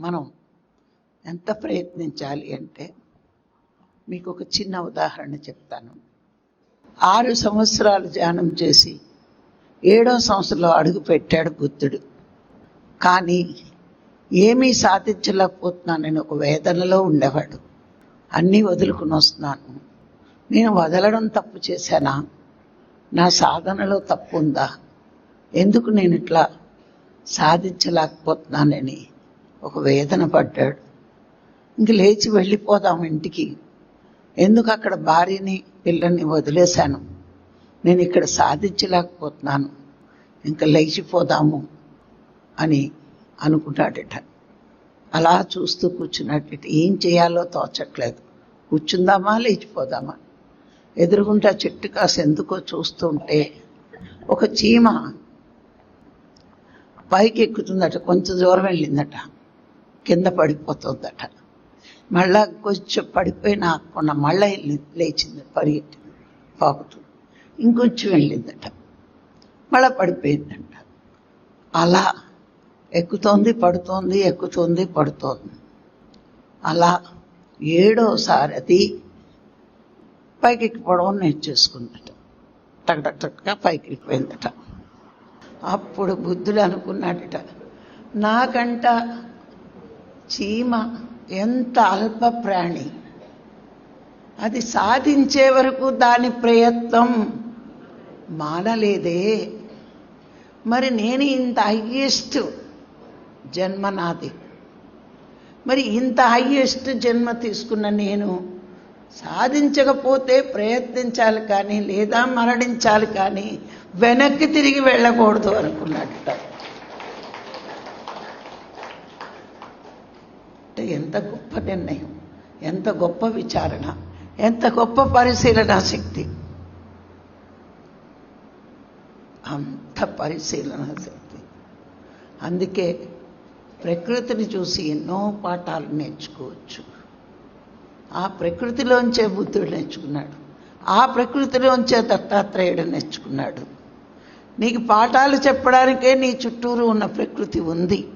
మనం ఎంత ప్రయత్నించాలి అంటే మీకు ఒక చిన్న ఉదాహరణ చెప్తాను. ఆరు సంవత్సరాలు ధ్యానం చేసి ఏడో సంవత్సరంలో అడుగు పెట్టాడు బుద్ధుడు. కానీ ఏమీ సాధించలేకపోతున్నానని ఒక వేదనలో ఉండేవాడు. అన్నీ వదులుకుని వస్తున్నాను. నేను వదలడం తప్పు చేశానా? నా సాధనలో తప్పు ఉందా? ఎందుకు నేను ఇట్లా సాధించలేకపోతున్నానని ఒక వేదన పడ్డాడు. ఇంక లేచి వెళ్ళిపోదాం ఇంటికి. ఎందుకు అక్కడ భార్యని పిల్లల్ని వదిలేశాను? నేను ఇక్కడ సాధించలేకపోతున్నాను. ఇంకా లేచిపోదాము అని అనుకున్నాడట అలా చూస్తూ కూర్చున్నట్టు ఏం చేయాలో తోచట్లేదు. కూర్చుందామా లేచిపోదామా? ఎదురుగుంటా చెట్టు కాసి ఎందుకో చూస్తుంటే ఒక చీమ పైకి ఎక్కుతుందట కొంచెం దూరం వెళ్ళిందట. కింద పడిపోతుందట. మళ్ళా కొంచెం పడిపోయిన ఆకుండా మళ్ళీ లేచింది పరిగెత్తి పాకుతూ ఇంకొంచెం వెళ్ళిందట. మళ్ళా పడిపోయిందంట. అలా ఎక్కుతోంది పడుతోంది ఎక్కుతోంది పడుతోంది. అలా ఏడోసారి అది పైకి ఎక్కిపోవడం నేర్చేసుకుందట టక్ టక్ టక్గా పైకి ఎక్కిపోయిందట అప్పుడు బుద్ధుడు అనుకున్నాడట నాకంట చీమ ఎంత అల్ప ప్రాణి. అది సాధించే వరకు దాని ప్రయత్నం మానలేదే. మరి నేను ఇంత హయ్యెస్ట్ జన్మ నాది. మరి ఇంత హయ్యెస్ట్ జన్మ తీసుకున్న నేను సాధించకపోతే ప్రయత్నించాలి కానీ లేదా మరణించాలి కానీ వెనక్కి తిరిగి వెళ్ళకూడదు అనుకున్నట్ట. అంటే ఎంత గొప్ప నిర్ణయం ఎంత గొప్ప విచారణ ఎంత గొప్ప పరిశీలన శక్తి. అంత పరిశీలన శక్తి. అందుకే ప్రకృతిని చూసి ఎన్నో పాఠాలు నేర్చుకోవచ్చు. ఆ ప్రకృతిలోంచే బుద్ధుడు నేర్చుకున్నాడు. ఆ ప్రకృతిలోంచే దత్తాత్రేయుడు నేర్చుకున్నాడు. నీకు పాఠాలు చెప్పడానికే నీ చుట్టూరు ఉన్న ప్రకృతి ఉంది.